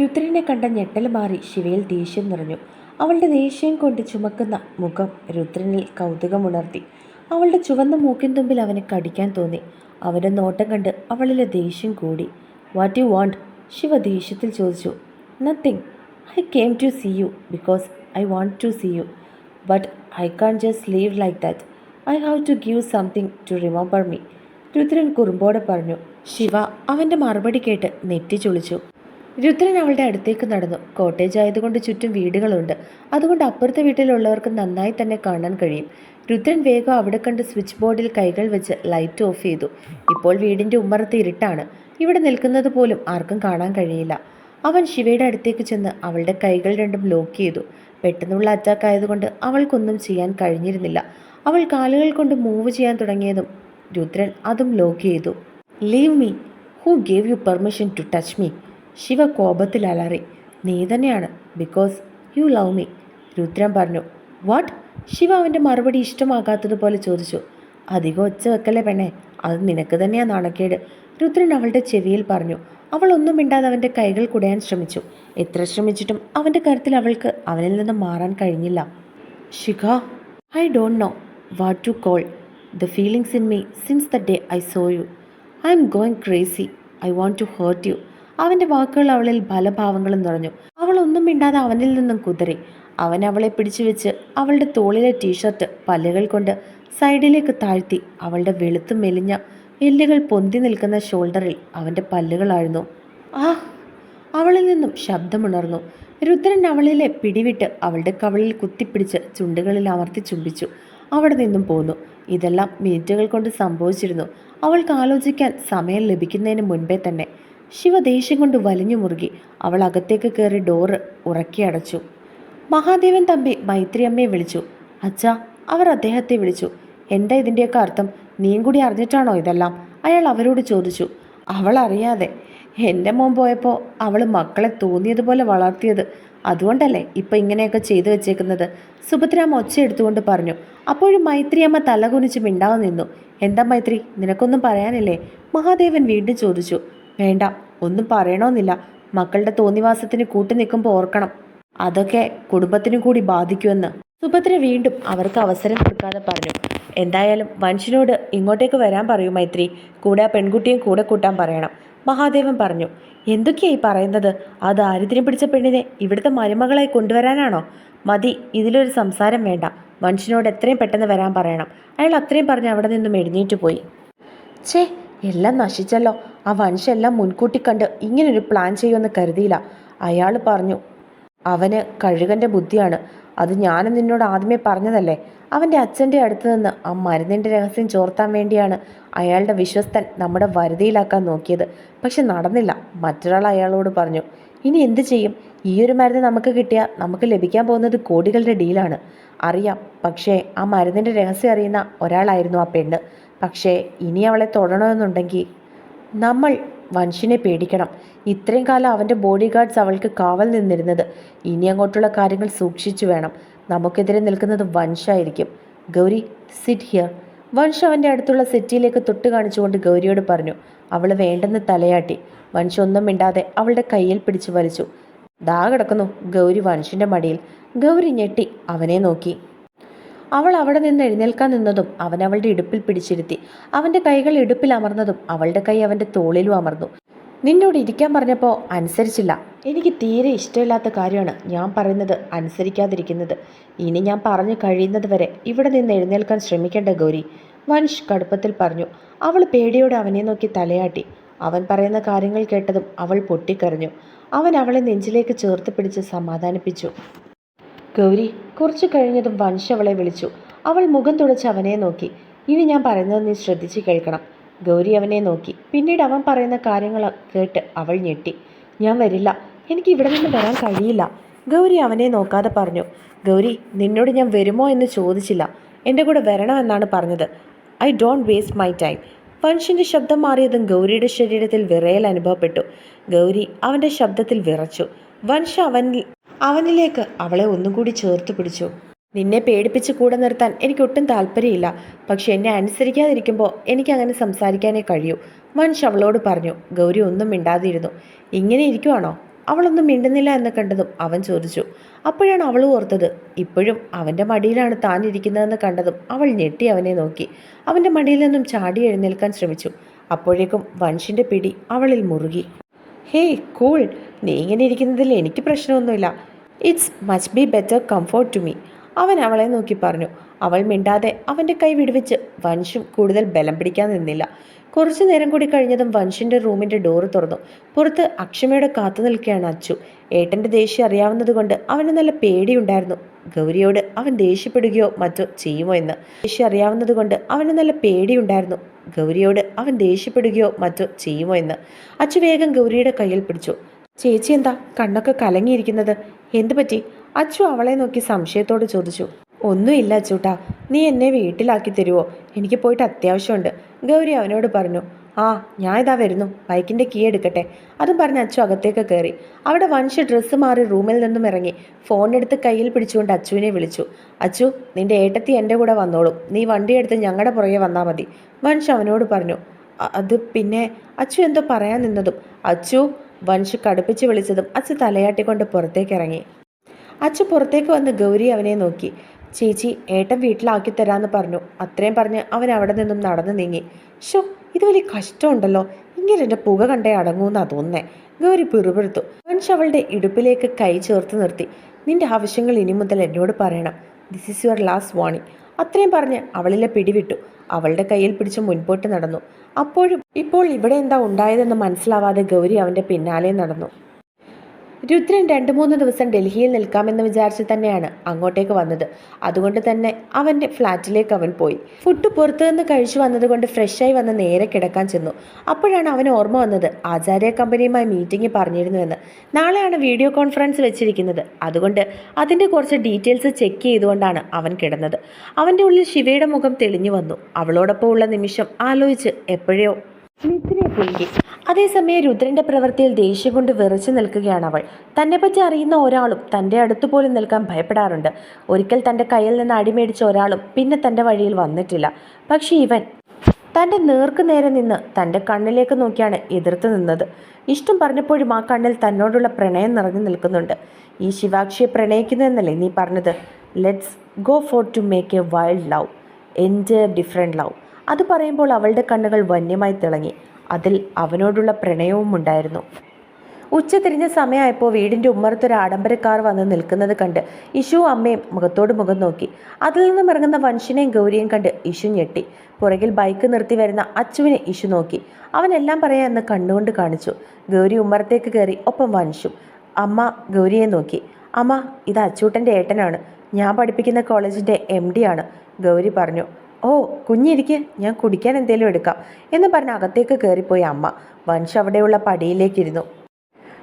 രുദ്രനെ കണ്ട ഞെട്ടൽ മാറി ശിവയിൽ ദേഷ്യം നിറഞ്ഞു. അവളുടെ ദേഷ്യം കൊണ്ട് ചുമക്കുന്ന മുഖം രുദ്രനിൽ കൗതുകമുണർത്തി. അവളുടെ ചുവന്ന മൂക്കിൻ തുമ്പിൽ അവനെ കടിക്കാൻ തോന്നി. അവന്റെ നോട്ടം കണ്ട് അവളിലെ ദേഷ്യം കൂടി. വാട്ട് യു വാണ്ട് ശിവ ദേഷ്യത്തിൽ ചോദിച്ചു. Nothing I came to see you because I want to see you but I can't just leave like that I have to give something to remember me Rudran കുറുമ്പോടെ പറഞ്ഞു. ശിവ അവന്റെ മറുപടി കേട്ട് നെറ്റി ചുളിച്ചു രുദ്രൻ അവളുടെ അടുത്തേക്ക് നടന്നു. കോട്ടേജ് ആയതുകൊണ്ട് ചുറ്റും വീടുകളുണ്ട്. അതുകൊണ്ട് അപ്പുറത്തെ വീട്ടിലുള്ളവർക്ക് നന്നായി തന്നെ കാണാൻ കഴിയും. രുദ്രൻ വേഗം അവിടെ കണ്ട് സ്വിച്ച് ബോർഡിൽ കൈകൾ വെച്ച് ലൈറ്റ് ഓഫ് ചെയ്തു. ഇപ്പോൾ വീടിന്റെ ഉമ്മറത്ത് ഇരുട്ടാണ്. ഇവിടെ നിൽക്കുന്നത് പോലും ആർക്കും കാണാൻ കഴിയില്ല. അവൻ ശിവയുടെ അടുത്തേക്ക് ചെന്ന് അവളുടെ കൈകൾ രണ്ടും ലോക്ക് ചെയ്തു. പെട്ടെന്നുള്ള അറ്റാക്ക് ആയതുകൊണ്ട് അവൾക്കൊന്നും ചെയ്യാൻ കഴിഞ്ഞിരുന്നില്ല. അവൾ കാലുകൾ കൊണ്ട് മൂവ് ചെയ്യാൻ തുടങ്ങിയതും രുദ്രൻ അതും ലോക്ക് ചെയ്തു. Leave me who gave you permission to touch me Shiva കോപത്തിൽ അലറി നീ തന്നെയാണ്. Because you love me Rudran പറഞ്ഞു. വാട്ട് ശിവ അവന്റെ മറുപടി ഇഷ്ടമാകാത്തതുപോലെ ചോദിച്ചു. അധികം ഒച്ച വെക്കല്ലേ പെണ്ണെ. അത് നിനക്ക് തന്നെയാ നാണക്കേട്. രുദ്രൻ അവളുടെ ചെവിയിൽ പറഞ്ഞു. അവൾ ഒന്നും മിണ്ടാതെ അവന്റെ കൈകൾ കുടയാൻ ശ്രമിച്ചു. എത്ര ശ്രമിച്ചിട്ടും അവന്റെ കരുത്തിൽ അവൾക്ക് അവനിൽ നിന്ന് മാറാൻ കഴിഞ്ഞില്ല. Shikha I don't know what to call the feelings in me since the day I saw you I am going crazy I want to hurt you അവന്റെ വാക്കുകൾ അവളിൽ ഫലഭാവങ്ങളും നിറഞ്ഞു. അവൾ ഒന്നും മിണ്ടാതെ അവനിൽ നിന്നും കുതിറി അവൻ അവളെ പിടിച്ചു വെച്ച് അവളുടെ തോളിലെ ടീഷർട്ട് പല്ലുകൾ കൊണ്ട് സൈഡിലേക്ക് താഴ്ത്തി അവളുടെ വെളുത്തു മെലിഞ്ഞ എല്ലുകൾ പൊന്തി നിൽക്കുന്ന ഷോൾഡറിൽ അവന്റെ പല്ലുകളായിരുന്നു ആ അവളിൽ നിന്നും ശബ്ദമുണർന്നു. രുദ്രൻ അവളിലെ പിടിവിട്ട് അവളുടെ കവളിൽ കുത്തിപ്പിടിച്ച് ചുണ്ടുകളിൽ അമർത്തി ചുംബിച്ചു. അവിടെ നിന്നും പോന്നു. ഇതെല്ലാം മിനിറ്റുകൾ കൊണ്ട് സംഭവിച്ചിരുന്നു. അവൾക്ക് ആലോചിക്കാൻ സമയം ലഭിക്കുന്നതിന് മുൻപേ തന്നെ ശിവ ദേഷ്യം കൊണ്ട് വലിഞ്ഞു മുറുകി. അവൾ അകത്തേക്ക് കയറി ഡോറ് ഉറക്കി അടച്ചു. മഹാദേവൻ തമ്പി മൈത്രിയമ്മയെ വിളിച്ചു. അച്ഛാ അവർ അദ്ദേഹത്തെ വിളിച്ചു. എന്താ ഇതിന്റെയൊക്കെ അർത്ഥം? നീയും കൂടി അറിഞ്ഞിട്ടാണോ ഇതെല്ലാം? അയാൾ അവരോട് ചോദിച്ചു. അവൾ അറിയാതെ. എന്റെ മോൻ പോയപ്പോൾ അവൾ മക്കളെ തോന്നിയതുപോലെ വളർത്തിയത്. അതുകൊണ്ടല്ലേ ഇപ്പം ഇങ്ങനെയൊക്കെ ചെയ്തു വെച്ചേക്കുന്നത്? സുഭദ്രാമ ഒച്ച എടുത്തുകൊണ്ട് പറഞ്ഞു. അപ്പോഴും മൈത്രിയമ്മ തലകുനിച്ച് മിണ്ടാതെ നിന്നു. എന്താ മൈത്രി? നിനക്കൊന്നും പറയാനില്ലേ? മഹാദേവൻ വീണ്ടും ചോദിച്ചു. വേണ്ട ഒന്നും പറയണമെന്നില്ല മക്കളുടെ തോന്നിവാസത്തിന് കൂട്ടു നിൽക്കുമ്പോൾ ഓർക്കണം. അതൊക്കെ കുടുംബത്തിനും കൂടി ബാധിക്കുമെന്ന്. സുഭദ്ര വീണ്ടും അവർക്ക് അവസരം കൊടുക്കാതെ പറഞ്ഞു. എന്തായാലും വംശിനോട് ഇങ്ങോട്ടേക്ക് വരാൻ പറയൂ മൈത്രി. കൂടെ ആ പെൺകുട്ടിയും കൂടെ കൂട്ടാൻ പറയണം. മഹാദേവൻ പറഞ്ഞു എന്തൊക്കെയായി പറയുന്നത്? ആ ദാരിദ്ര്യം പിടിച്ച പെണ്ണിനെ ഇവിടുത്തെ മരുമകളായി കൊണ്ടുവരാനാണോ? മതി ഇതിലൊരു സംസാരം വേണ്ട. മനുഷ്യനോട് എത്രയും പെട്ടെന്ന് വരാൻ പറയണം. അയാൾ അത്രയും പറഞ്ഞ് അവിടെ നിന്നും എഴുന്നേറ്റ് പോയി. ഛേ എല്ലാം നശിച്ചല്ലോ. ആ വൻഷെല്ലാം മുൻകൂട്ടി കണ്ട് ഇങ്ങനൊരു പ്ലാൻ ചെയ്യുമെന്ന് കരുതിയില്ല. അയാൾ പറഞ്ഞു അവന് കഴുകന്റെ ബുദ്ധിയാണ്. അത് ഞാനും നിന്നോട് ആദ്യമേ പറഞ്ഞതല്ലേ? അവന്റെ അച്ഛന്റെ അടുത്ത് നിന്ന് ആ മരുന്നിന്റെ രഹസ്യം ചോർത്താൻ വേണ്ടിയാണ് അയാളുടെ വിശ്വസ്തൻ നമ്മുടെ വരുതിയിലാക്കാൻ നോക്കിയത്. പക്ഷെ നടന്നില്ല. മറ്റൊരാൾ അയാളോട് പറഞ്ഞു ഇനി എന്ത് ചെയ്യും? ഈ ഒരു മരുന്ന് നമുക്ക് കിട്ടിയാൽ നമുക്ക് ലഭിക്കാൻ പോകുന്നത് കോടികളുടെ ഡീലാണ് അറിയാം. പക്ഷേ ആ മരുന്നിന്റെ രഹസ്യം അറിയുന്ന ഒരാളായിരുന്നു ആ പെണ്ണ്. പക്ഷേ ഇനി അവളെ തൊടണമെന്നുണ്ടെങ്കിൽ നമ്മൾ വൻഷിനെ പേടിക്കണം. ഇത്രയും കാലം അവന്റെ ബോഡി ഗാർഡ്സ് അവൾക്ക് കാവൽ നിന്നിരുന്നത്. ഇനി അങ്ങോട്ടുള്ള കാര്യങ്ങൾ സൂക്ഷിച്ചു വേണം. നമുക്കെതിരെ നിൽക്കുന്നത് വൻഷായിരിക്കും ഗൗരി സിറ്റ് ഹിയർ വൻഷ് അവന്റെ അടുത്തുള്ള സിറ്റിയിലേക്ക് തൊട്ട് കാണിച്ചുകൊണ്ട് ഗൗരിയോട് പറഞ്ഞു അവൾ വേണ്ടെന്ന് തലയാട്ടി. വൻഷ് ഒന്നും മിണ്ടാതെ അവളുടെ കയ്യിൽ പിടിച്ചു വലിച്ചു. ദാ കിടക്കുന്നു ഗൗരി വൻഷിന്റെ മടിയിൽ. ഗൗരി ഞെട്ടി അവനെ നോക്കി. അവൾ അവിടെ നിന്ന് എഴുന്നേൽക്കാൻ നിന്നതും അവൻ അവളുടെ ഇടുപ്പിൽ പിടിച്ചിരുത്തി. അവന്റെ കൈകൾ ഇടുപ്പിൽ അമർന്നതും അവളുടെ കൈ അവന്റെ തോളിലും അമർന്നു. നിന്നോട് ഇരിക്കാൻ പറഞ്ഞപ്പോൾ അനുസരിച്ചില്ല. എനിക്ക് തീരെ ഇഷ്ടമില്ലാത്ത കാര്യമാണ് ഞാൻ പറയുന്നത് അനുസരിക്കാതിരിക്കുന്നത്. ഇനി ഞാൻ പറഞ്ഞു കഴിയുന്നത് വരെ ഇവിടെ നിന്ന് എഴുന്നേൽക്കാൻ ശ്രമിക്കേണ്ട ഗൗരി വൻഷ് കടുപ്പത്തിൽ പറഞ്ഞു. അവൾ പേടിയോടെ അവനെ നോക്കി തലയാട്ടി. അവൻ പറയുന്ന കാര്യങ്ങൾ കേട്ടതും അവൾ പൊട്ടിക്കരഞ്ഞു. അവൻ അവളെ നെഞ്ചിലേക്ക് ചേർത്ത് പിടിച്ച് സമാധാനിപ്പിച്ചു. ഗൗരി കുറച്ചു കഴിഞ്ഞതും വംശ അവളെ വിളിച്ചു. അവൾ മുഖം തുടച്ച് അവനെ നോക്കി. ഇനി ഞാൻ പറയുന്നത് നീ ശ്രദ്ധിച്ച് കേൾക്കണം. ഗൗരി അവനെ നോക്കി. പിന്നീട് അവൻ പറയുന്ന കാര്യങ്ങൾ കേട്ട് അവൾ ഞെട്ടി. ഞാൻ വരില്ല. എനിക്ക് ഇവിടെ നിന്ന് വരാൻ കഴിയില്ല. ഗൗരി അവനെ നോക്കാതെ പറഞ്ഞു. ഗൗരി നിന്നോട് ഞാൻ വരുമോ എന്ന് ചോദിച്ചില്ല. എന്റെ കൂടെ വരണമെന്നാണ് പറഞ്ഞത്. I don't waste my time. വൻഷിന്റെ ശബ്ദം മാറിയതും ഗൗരിയുടെ ശരീരത്തിൽ വിറയൽ അനുഭവപ്പെട്ടു. ഗൗരി അവന്റെ ശബ്ദത്തിൽ വിറച്ചു. വൻഷ അവനിൽ അവനിലേക്ക് അവളെ ഒന്നും കൂടി ചേർത്ത് പിടിച്ചു. നിന്നെ പേടിപ്പിച്ച് കൂടെ നിർത്താൻ എനിക്ക് ഒട്ടും താല്പര്യമില്ല. പക്ഷെ എന്നെ അനുസരിക്കാതിരിക്കുമ്പോൾ എനിക്കങ്ങനെ സംസാരിക്കാനേ കഴിയൂ. മനുഷ്യ അവളോട് പറഞ്ഞു. ഗൗരി ഒന്നും മിണ്ടാതിരുന്നു. ഇങ്ങനെ ഇരിക്കുവാണോ? അവളൊന്നും മിണ്ടുന്നില്ല എന്ന് കണ്ടതും അവൻ ചോദിച്ചു. അപ്പോഴാണ് അവൾ ഓർത്തത്. ഇപ്പോഴും അവന്റെ മടിയിലാണ് താൻ ഇരിക്കുന്നതെന്ന് കണ്ടതും അവൾ ഞെട്ടി അവനെ നോക്കി. അവന്റെ മടിയിൽ നിന്നും ചാടി എഴുന്നേൽക്കാൻ ശ്രമിച്ചു. അപ്പോഴേക്കും വൻഷിന്റെ പിടി അവളിൽ മുറുകി. Hey cool! നീ ഇങ്ങനെ ഇരിക്കുന്നതിൽ എനിക്ക് പ്രശ്നമൊന്നുമില്ല. It's much be better comfort to me അവൻ അവളെ നോക്കി പറഞ്ഞു. അവൾ മിണ്ടാതെ അവന്റെ കൈ വിടുവിച്ച് വൻഷും കൂടുതൽ ബലം പിടിക്കാൻ നിന്നില്ല. കുറച്ചു നേരം കൂടി കഴിഞ്ഞതും വൻഷിന്റെ റൂമിന്റെ ഡോറ് തുറന്നു. പുറത്ത് അക്ഷമയോടെ കാത്തു നിൽക്കുകയാണ് അച്ചു. ഏട്ടന്റെ ദേഷ്യം അറിയാവുന്നതുകൊണ്ട് അവന് നല്ല പേടിയുണ്ടായിരുന്നു. ഗൗരിയോട് അവൻ ദേഷ്യപ്പെടുകയോ മറ്റോ ചെയ്യുമോ എന്ന് ദേഷ്യം അറിയാവുന്നതുകൊണ്ട് അവന് നല്ല പേടിയുണ്ടായിരുന്നു. ഗൗരിയോട് അവൻ ദേഷ്യപ്പെടുകയോ മറ്റോ ചെയ്യുമോ എന്ന് അച്ചു വേഗം ഗൗരിയുടെ കയ്യിൽ പിടിച്ചു. ചേച്ചി എന്താ കണ്ണൊക്കെ കലങ്ങിയിരിക്കുന്നത്? എന്തു പറ്റി? അച്ചു അവളെ നോക്കി സംശയത്തോട് ചോദിച്ചു. ഒന്നുമില്ല അച്ചൂട്ടാ. നീ എന്നെ വീട്ടിലാക്കി തരുമോ എനിക്ക് പോയിട്ട് അത്യാവശ്യമുണ്ട്. ഗൗരി അവനോട് പറഞ്ഞു ആ ഞാൻ ഇതാ വരുന്നു. ബൈക്കിന്റെ കീ എടുക്കട്ടെ. അതും പറഞ്ഞ് അച്ചു അകത്തേക്ക് കയറി. അവിടെ വൻഷ് ഡ്രസ്സ് മാറി റൂമിൽ നിന്നും ഇറങ്ങി. ഫോൺ എടുത്ത് കയ്യിൽ പിടിച്ചുകൊണ്ട് അച്ചുവിനെ വിളിച്ചു. അച്ചു നിന്റെ ഏട്ടത്തി എന്റെ കൂടെ വന്നോളൂ. നീ വണ്ടിയെടുത്ത് ഞങ്ങളുടെ പുറകെ വന്നാൽ മതി. വൻഷ് അവനോട് പറഞ്ഞു അത് പിന്നെ അച്ചു എന്തോ പറയാൻ നിന്നതും. അച്ചു വൻഷ് കടുപ്പിച്ച് വിളിച്ചതും അച്ഛ തലയാട്ടിക്കൊണ്ട് പുറത്തേക്ക് ഇറങ്ങി അച്ഛ പുറത്തേക്ക് വന്ന് ഗൗരി അവനെ നോക്കി. ചേച്ചി ഏട്ടൻ വീട്ടിലാക്കി തരാമെന്ന് പറഞ്ഞു. അത്രയും പറഞ്ഞ് അവൻ അവിടെ നിന്നും നടന്നു നീങ്ങി. ഷോ ഇത് വലിയ കഷ്ടമുണ്ടല്ലോ. ഇങ്ങനെ എന്റെ പുക കണ്ടേ അടങ്ങൂന്നാ തോന്നേ ഗൗരി പിറുപിറുത്തു. വൻഷ് അവളുടെ ഇടുപ്പിലേക്ക് കൈ ചേർത്ത് നിർത്തി. നിന്റെ ആവശ്യങ്ങൾ ഇനി മുതൽ എന്നോട് പറയണം. This is your last warning അത്രയും പറഞ്ഞ് അവളിലെ പിടിവിട്ടു. അവളുടെ കയ്യിൽ പിടിച്ച് മുൻപോട്ട് നടന്നു. അപ്പോഴും ഇപ്പോൾ ഇവിടെ എന്താ ഉണ്ടായതെന്ന് മനസ്സിലാവാതെ ഗൗരി അവന്റെ പിന്നാലെ നടന്നു. രുദ്രൻ രണ്ട് മൂന്ന് ദിവസം ഡൽഹിയിൽ നിൽക്കാമെന്ന് വിചാരിച്ച് തന്നെയാണ് അങ്ങോട്ടേക്ക് വന്നത്. അതുകൊണ്ട് തന്നെ അവന്റെ ഫ്ലാറ്റിലേക്ക് അവൻ പോയി. ഫുഡ് പുറത്തു നിന്ന് കഴിച്ചു വന്നതുകൊണ്ട് ഫ്രഷായി വന്ന് നേരെ കിടക്കാൻ ചെന്നു. അപ്പോഴാണ് അവന് ഓർമ്മ വന്നത് ആചാര്യ കമ്പനിയുമായി മീറ്റിംഗ് പറഞ്ഞിരുന്നുവെന്ന്. നാളെയാണ് വീഡിയോ കോൺഫറൻസ് വെച്ചിരിക്കുന്നത്. അതുകൊണ്ട് അതിന്റെ കുറച്ച് ഡീറ്റെയിൽസ് ചെക്ക് ചെയ്തുകൊണ്ടാണ് അവൻ കിടന്നത്. അവന്റെ ഉള്ളിൽ ശിവയുടെ മുഖം തെളിഞ്ഞു വന്നു. അവളോടൊപ്പം ഉള്ള നിമിഷം ആലോചിച്ച് എപ്പോഴോ അതേസമയം രുദ്രന്റെ പ്രവൃത്തിയിൽ ദേഷ്യം കൊണ്ട് വിറച്ചു നിൽക്കുകയാണ് അവൾ. തന്നെപ്പറ്റി അറിയുന്ന ഒരാളും തന്റെ അടുത്ത് പോലും നിൽക്കാൻ ഭയപ്പെടാറുണ്ട്. ഒരിക്കൽ തന്റെ കയ്യിൽ നിന്ന് അടിമേടിച്ച ഒരാളും പിന്നെ തന്റെ വഴിയിൽ വന്നിട്ടില്ല. പക്ഷേ ഇവൻ തന്റെ നേർക്ക് നേരെ നിന്ന് തന്റെ കണ്ണിലേക്ക് നോക്കിയാണ് എതിർത്ത് നിന്നത്. ഇഷ്ടം പറഞ്ഞപ്പോഴും ആ കണ്ണിൽ തന്നോടുള്ള പ്രണയം നിറഞ്ഞു നിൽക്കുന്നുണ്ട്. ഈ ശിവാക്ഷിയെ പ്രണയിക്കുന്നു എന്നല്ലേ നീ പറഞ്ഞത്? Let's go for to make a wild love എന്റെ ഡിഫറെന്റ് ലവ് അത് പറയുമ്പോൾ അവളുടെ കണ്ണുകൾ വന്യമായി തിളങ്ങി. അതിൽ അവനോടുള്ള പ്രണയവും ഉണ്ടായിരുന്നു. ഉച്ച തിരിഞ്ഞ സമയമായപ്പോൾ വീടിന്റെ ഉമ്മറത്തൊരു ആഡംബരക്കാർ വന്ന് നിൽക്കുന്നത് കണ്ട് ഇഷു അമ്മയും മുഖത്തോട് മുഖം നോക്കി. അതിൽ നിന്നും ഇറങ്ങുന്ന വൻഷിനെയും ഗൗരിയും കണ്ട് ഇഷു ഞെട്ടി. പുറകിൽ ബൈക്ക് നിർത്തി വരുന്ന അച്ചുവിനെ ഇഷു നോക്കി. അവനെല്ലാം പറയാമെന്ന് കണ്ണുകൊണ്ട് കാണിച്ചു. ഗൗരി ഉമ്മറത്തേക്ക് കയറി ഒപ്പം വൻഷു. അമ്മ ഗൗരിയെ നോക്കി. അമ്മ ഇത് അച്ചൂട്ടന്റെ ഏട്ടനാണ്. ഞാൻ പഠിപ്പിക്കുന്ന കോളേജിന്റെ എം ആണ്. ഗൗരി പറഞ്ഞു ഓ കുഞ്ഞിരിക്ക് ഞാൻ കുടിക്കാൻ എന്തെങ്കിലും എടുക്കാം എന്ന് പറഞ്ഞ് അകത്തേക്ക് കയറിപ്പോയി അമ്മ. വൻഷ് അവിടെയുള്ള പടിയിലേക്കിരുന്നു.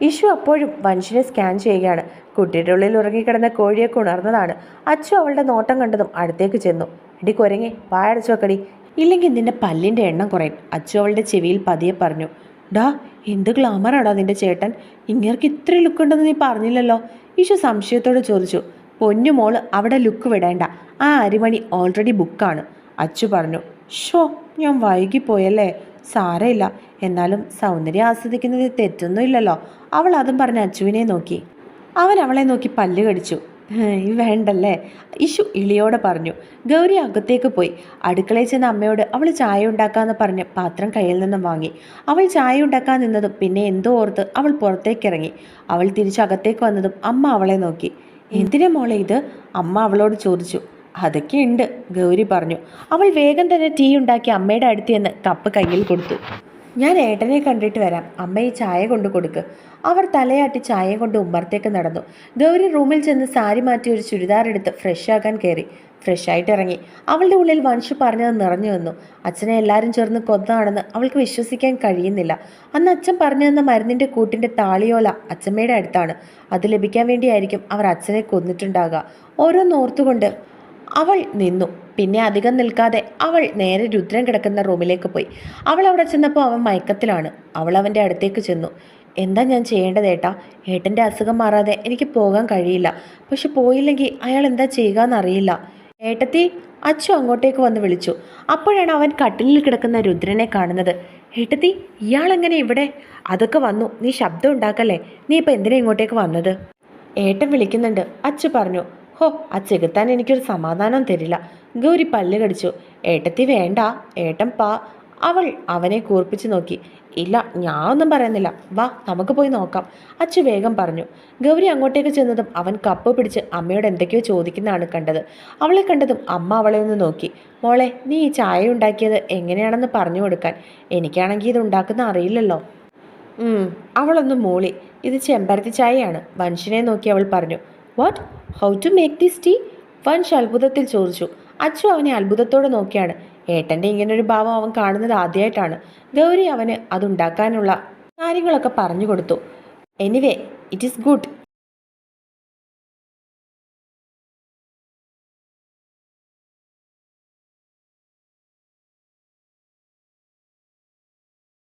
ഇഷു അപ്പോഴും വൻഷിനെ സ്കാൻ ചെയ്യുകയാണ്. കുട്ടിയുടെ ഉള്ളിൽ ഉറങ്ങിക്കിടന്ന കോഴിയെ ഉണർന്നതാണ്. അച്ചു അവളുടെ നോട്ടം കണ്ടതും അടുത്തേക്ക് ചെന്നു. ഇടി കുരങ്ങി വായടച്ചു വെക്കടി. ഇല്ലെങ്കിൽ നിന്റെ പല്ലിന്റെ എണ്ണം കുറയും അച്ചു അവളുടെ ചെവിയിൽ പതിയെ പറഞ്ഞു. ഡാ എന്ത് ഗ്ലാമറാടാ നിന്റെ ചേട്ടൻ. ഇങ്ങേർക്ക് ഇത്ര ലുക്ക് ഉണ്ടെന്ന് നീ പറഞ്ഞില്ലല്ലോ. ഇഷു സംശയത്തോട് ചോദിച്ചു. പൊന്നുമോൾ അവിടെ ലുക്ക് വിടേണ്ട. ആ അരിമണി ഓൾറെഡി ബുക്കാണ്. അച്ചു പറഞ്ഞു ഷോ ഞാൻ വൈകിപ്പോയല്ലേ? സാരമില്ല. എന്നാലും സൗന്ദര്യം ആസ്വദിക്കുന്നതിൽ തെറ്റൊന്നുമില്ലല്ലോ. അവൾ അതും പറഞ്ഞ് അച്ചുവിനെ നോക്കി. അവൻ അവളെ നോക്കി പല്ല് കടിച്ചു. "ഹേയ്, വേണ്ടല്ലേ? ഇഷു ഇളിയോടെ പറഞ്ഞു. ഗൗരി അകത്തേക്ക് പോയി. അടുക്കളയിൽ ചെന്ന അമ്മയോട് അവൾ ചായ ഉണ്ടാക്കാന്ന് പറഞ്ഞ് പാത്രം കയ്യിൽ നിന്നും വാങ്ങി. അവൾ ചായ ഉണ്ടാക്കാൻ നിന്നതും പിന്നെ എന്തോ ഓർത്ത് അവൾ പുറത്തേക്കിറങ്ങി അവൾ തിരിച്ച് അകത്തേക്ക് വന്നതും അമ്മ അവളെ നോക്കി. എന്തിനാ മോളെ ഇത്? അമ്മ അവളോട് ചോദിച്ചു. അതൊക്കെ ഉണ്ട്. ഗൗരി പറഞ്ഞു അവൾ വേഗം തന്നെ ടീ ഉണ്ടാക്കി അമ്മയുടെ അടുത്ത് ചെന്ന് കപ്പ് കയ്യിൽ കൊടുത്തു. ഞാൻ ഏട്ടനെ കണ്ടിട്ട് വരാം. അമ്മ ഈ ചായ കൊണ്ട് കൊടുക്ക്. അവർ തലയാട്ടി ചായ കൊണ്ട് ഉമ്മറത്തേക്ക് നടന്നു. ഗൗരി റൂമിൽ ചെന്ന് സാരി മാറ്റി ഒരു ചുരിദാർ എടുത്ത് ഫ്രഷ് കയറി. ഫ്രഷായിട്ട് ഇറങ്ങി. അവളുടെ ഉള്ളിൽ വൻഷു പറഞ്ഞത് നിറഞ്ഞു വന്നു. അച്ഛനെ എല്ലാവരും ചേർന്ന് കൊന്നാണെന്ന് അവൾക്ക് വിശ്വസിക്കാൻ കഴിയുന്നില്ല. അന്ന് അച്ഛൻ പറഞ്ഞു തന്ന മരുന്നിന്റെ കൂട്ടിന്റെ താളിയോല അച്ഛമ്മയുടെ അടുത്താണ്. അത് ലഭിക്കാൻ വേണ്ടിയായിരിക്കും അവർ അച്ഛനെ കൊന്നിട്ടുണ്ടാകുക ഓരോന്നോർത്തുകൊണ്ട് അവൾ നിന്നു. പിന്നെ അധികം നിൽക്കാതെ അവൾ നേരെ രുദ്രൻ കിടക്കുന്ന റൂമിലേക്ക് പോയി. അവൾ അവിടെ ചെന്നപ്പോൾ അവൻ മയക്കത്തിലാണ്. അവൾ അവന്റെ അടുത്തേക്ക് ചെന്നു. എന്താ ഞാൻ ചെയ്യേണ്ടത് ഏട്ടാ? ഏട്ടന്റെ അസുഖം മാറാതെ എനിക്ക് പോകാൻ കഴിയില്ല. പക്ഷെ പോയില്ലെങ്കിൽ അയാൾ എന്താ ചെയ്യുക എന്നറിയില്ല ഏട്ടത്തി? അച്ചു അങ്ങോട്ടേക്ക് വന്ന് വിളിച്ചു. അപ്പോഴാണ് അവൻ കട്ടിലിൽ കിടക്കുന്ന രുദ്രനെ കാണുന്നത്. ഏട്ടത്തി ഇയാളെങ്ങനെ ഇവിടെ? അതൊക്കെ വന്നു. നീ ശബ്ദം ഉണ്ടാക്കല്ലേ? നീ ഇപ്പം എന്തിനാ ഇങ്ങോട്ടേക്ക് വന്നത്? ഏട്ടൻ വിളിക്കുന്നുണ്ട്. അച്ചു പറഞ്ഞു ഹോ ആ ചെകുത്താൻ എനിക്കൊരു സമാധാനം തരില്ല. ഗൗരി പല്ല് കടിച്ചു. ഏട്ടത്തി വേണ്ട ഏട്ടൻ പാ. അവൾ അവനെ കൂർപ്പിച്ചു നോക്കി. ഇല്ല ഞാൻ ഒന്നും പറയുന്നില്ല. വാ നമുക്ക് പോയി നോക്കാം. അച്ചു വേഗം പറഞ്ഞു. ഗൗരി അങ്ങോട്ടേക്ക് ചെന്നതും അവൻ കപ്പ് പിടിച്ച് അമ്മയോട് എന്തൊക്കെയോ ചോദിക്കുന്നതാണ് കണ്ടത്. അവളെ കണ്ടതും അമ്മ അവളെ ഒന്ന് നോക്കി. മോളെ നീ ഈ ചായ ഉണ്ടാക്കിയത് എങ്ങനെയാണെന്ന് പറഞ്ഞു കൊടുക്കാൻ. എനിക്കാണെങ്കിൽ ഇത് ഉണ്ടാക്കുന്ന അറിയില്ലല്ലോ. അവളൊന്ന് മൂളി. ഇത് ചെമ്പരത്തി ചായയാണ്. വൻഷിനെ നോക്കി അവൾ പറഞ്ഞു. What how to make this tea Vansh അത്ഭുതത്തിൽ ചോദിച്ചു. അച്ചു അവനെ അത്ഭുതത്തോടെ നോക്കിയാണ്. ഏട്ടന്റെ ഇങ്ങനൊരു ഭാവം അവൻ കാണുന്നത് ആദ്യമായിട്ടാണ് ഗൗരി അവന് അതുണ്ടാക്കാനുള്ള കാര്യങ്ങളൊക്കെ പറഞ്ഞു കൊടുത്തു. Anyway it is good